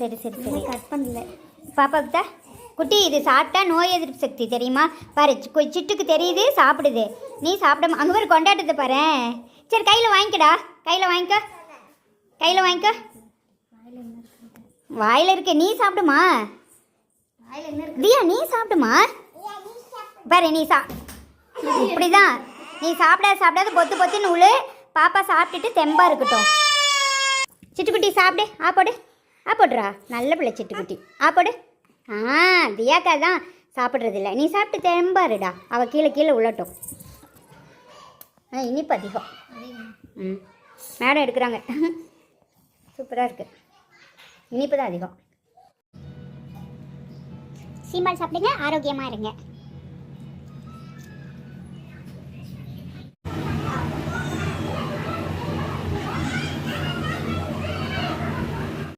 சரி சரி சரி. கட் பண்ணல. பாப்பாக்கிட்ட குட்டி இது சாப்பிட்டா நோய் எதிர்ப்பு சக்தி தெரியுமா? பாரு சிட்டுக்கு தெரியுது சாப்பிடுது. நீ சாப்பிடாம அங்கே ஒரு கொண்டாட்டத்தை பாரு. சரி கையில் வாங்கிக்கடா. கையில் வாங்கிக்க. கையில் வாங்கிக்க. வாயில் இருக்கு. நீ சாப்பிடுமா? தியா நீ சாப்பிடுமா? பாரு நீ சா இப்படிதான் நீ சாப்பிடாத சாப்பிடாத பொத்து பொத்துன்னு உழு. பாப்பா சாப்பிட்டுட்டு தெம்பாக இருக்கட்டும். சிட்டுக்குட்டி சாப்பிடு. ஆ போடு. ஆ போடுறா நல்ல பிள்ளை சிட்டுக்குட்டி ஆ போடு. ஆ தியாக்கா தான் சாப்பிட்றதில்ல. நீ சாப்பிட்டு தெம்பாருடா. அவள் கீழே கீழே உள்ளட்டும் ஆ இனிப்பு அதிகம். ம். மேடம் எடுக்கிறாங்க. சூப்பராக இருக்குது இனிப்பு தான் அதிகம். சீம்பால் சாப்பிடுங்க. ஆரோக்கியமாக இருங்க.